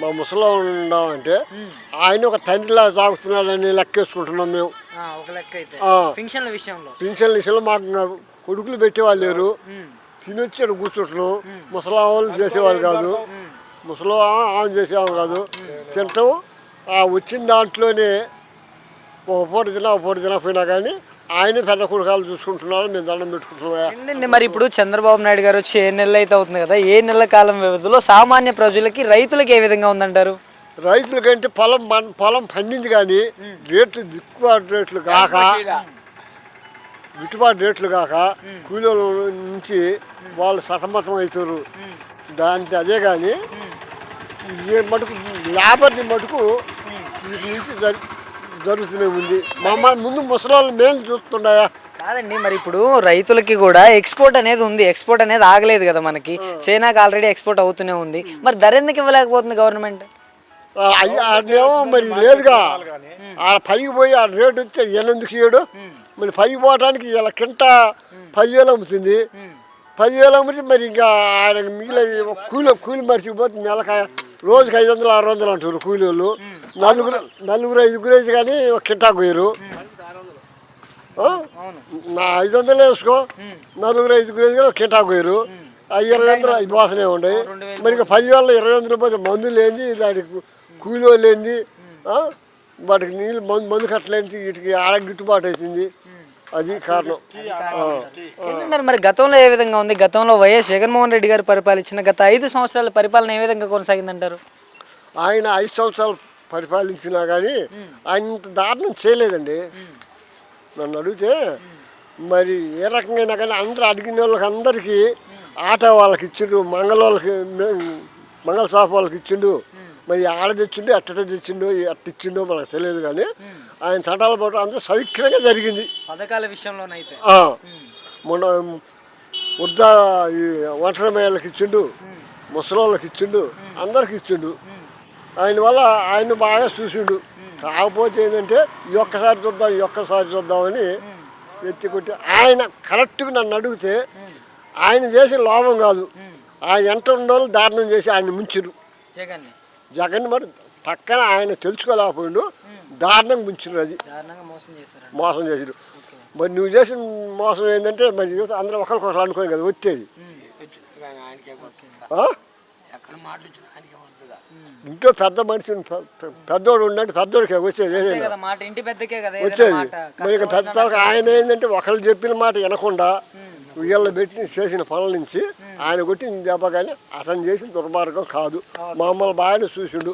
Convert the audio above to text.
మా ముసలో ఉన్నామంటే ఆయన ఒక తండ్రిలా తాగుతున్నాడని లెక్కేసుకుంటున్నాం మేము. పింఛన్ల విషయంలో. పింఛన్ విషయంలో మాకు కొడుకులు పెట్టేవాళ్ళు లేరు. తినొచ్చి అక్కడ కూర్చుంటున్నాం. ముసలా వాళ్ళు చేసేవాళ్ళు కాదు. ముసలో ఆమె చేసేవాళ్ళు కాదు. తింటాం. ఆ వచ్చిన దాంట్లోనే ఒక పూట తిన్నా ఒక పూట తినకపోయినా కానీ ఆయన పెద్ద కొడుకాలు చూసుకుంటున్నారు మేము దండం పెట్టుకుంటున్నాం మరి ఇప్పుడు చంద్రబాబు నాయుడు గారు వచ్చి ఏ నెలలు అయితే అవుతుంది కదా ఏ నెలల కాలం వ్యవధిలో సామాన్య ప్రజలకి రైతులకి ఏ విధంగా ఉందంటారు? రైతులకంటే పొలం పొలం పండింది కానీ రేట్లు దిక్కుబాటు రేట్లు కాక గిట్టుబాటు రేట్లు కాక కూలీల నుంచి వాళ్ళు సతమతం అవుతారు. దానికి అదే కానీ మటుకు లేబర్ని మటుకు నుంచి జరుగుతూనే ఉంది. మమ్మ ముందు ముసలి మేలు చూస్తున్నాయా? కాదండి మరి ఇప్పుడు రైతులకి కూడా ఎక్స్పోర్ట్ అనేది ఉంది. ఎక్స్పోర్ట్ అనేది ఆగలేదు కదా మనకి. చైనాకి ఆల్రెడీ ఎక్స్పోర్ట్ అవుతూనే ఉంది. మరి ధర ఎందుకు ఇవ్వలేకపోతుంది గవర్నమెంట్ ఆడనేమో మరి లేదుగా. ఆడ పైకి పోయి ఆ రేటు వస్తే ఎనెందుకు ఇయ్యడు? మరి పైకి పోవడానికి ఇలా కింట పదివేలు అమ్ముతుంది. పదివేలు అమ్ముతుంది మరి ఇంకా ఆడ మిగిలిన కూలి కూలి మర్చిపోతే నెలక రోజుకి ఐదు వందలు ఆరు వందలు అంటారు కూలి వాళ్ళు నలుగురు నలుగురు ఐదుగురు అయితే కానీ ఒక కింటాకు పోయారు? నా ఐదు వందలు వేసుకో. నలుగురు ఐదుగురు అయితే కానీ ఒక కింటాకు పోయారు ఆ ఇరవై వందలు పోతూనే ఉండే. మరి ఇంకా పదివేల ఇరవై వందలు పోతే మందులు ఏంది దానికి కూలి ఆ? వాటికి నీళ్ళు మందు మందు కట్టలేంటి వీటికి ఆడ గిట్టుబాటు అవుతుంది అది కారణం. ఏంటంటారు మరి గతంలో ఏ విధంగా ఉంది? గతంలో వైఎస్ జగన్మోహన్ రెడ్డి గారు పరిపాలించిన గత ఐదు సంవత్సరాల పరిపాలన ఏ విధంగా కొనసాగిందంటారు? ఆయన ఐదు సంవత్సరాలు పరిపాలించినా కానీ ఆయన ఇంత దారుణం చేయలేదండి. నన్ను అడిగితే మరి ఏ రకంగా కానీ అందరూ అడిగిన వాళ్ళకి అందరికీ ఆటో వాళ్ళకి ఇచ్చిండు మంగళ వాళ్ళకి మంగళ షాప్ వాళ్ళకి ఇచ్చిండు. మరి ఆడ తెచ్చిండు ఎట్ట తెచ్చిండు ఎట్ట ఇచ్చిండో మనకు తెలియదు కానీ ఆయన తంటాల పాటు అంతా సౌకర్యంగా జరిగింది. పథకాల విషయంలోనైతే. మొన్న వృద్ధ ఈ ఒంటరి మహిళలకు ఇచ్చిండు ముసలోళ్ళకి ఇచ్చిండు అందరికి ఇచ్చిండు. ఆయన వల్ల ఆయన బాగా చూసిండు. కాకపోతే ఏంటంటే ఈ ఒక్కసారి చూద్దాం ఈ ఒక్కసారి చూద్దామని ఎత్తి కొట్టి ఆయన కరెక్ట్గా నన్ను అడిగితే ఆయన చేసిన లోపం కాదు. ఆయన ఎంట ఉండోళ్ళు దారుణం చేసి ఆయన ముంచిరు జగన్ మరి పక్కన ఆయన తెలుసుకోలేకపోయిండు. దారుణంగా ముంచిరు అది. మోసం చేశారు మోసం చేసిరు మరి నువ్వు చేసిన మోసం ఏంటంటే మరి యువత అందరూ ఒకరికొకరు అనుకోని కదా వచ్చేది. ఇంట్లో పెద్ద మనిషి పెద్దోడు ఉన్నట్టు పెద్దోడికి వచ్చేది ఏదైనా. కదా మాట ఇంటి పెద్దకే కదా ఏదైనా వచ్చేది. మాట మరి ఇక పెద్ద ఆయన ఏంటంటే ఒకళ్ళు చెప్పిన మాట వినకుండా వీళ్ళు పెట్టి చేసిన పనుల నుంచి ఆయన దెబ్బ కానీ అతను చేసిన దుర్మార్గం కాదు. మమ్మల్ని బాగానే చూసిండు.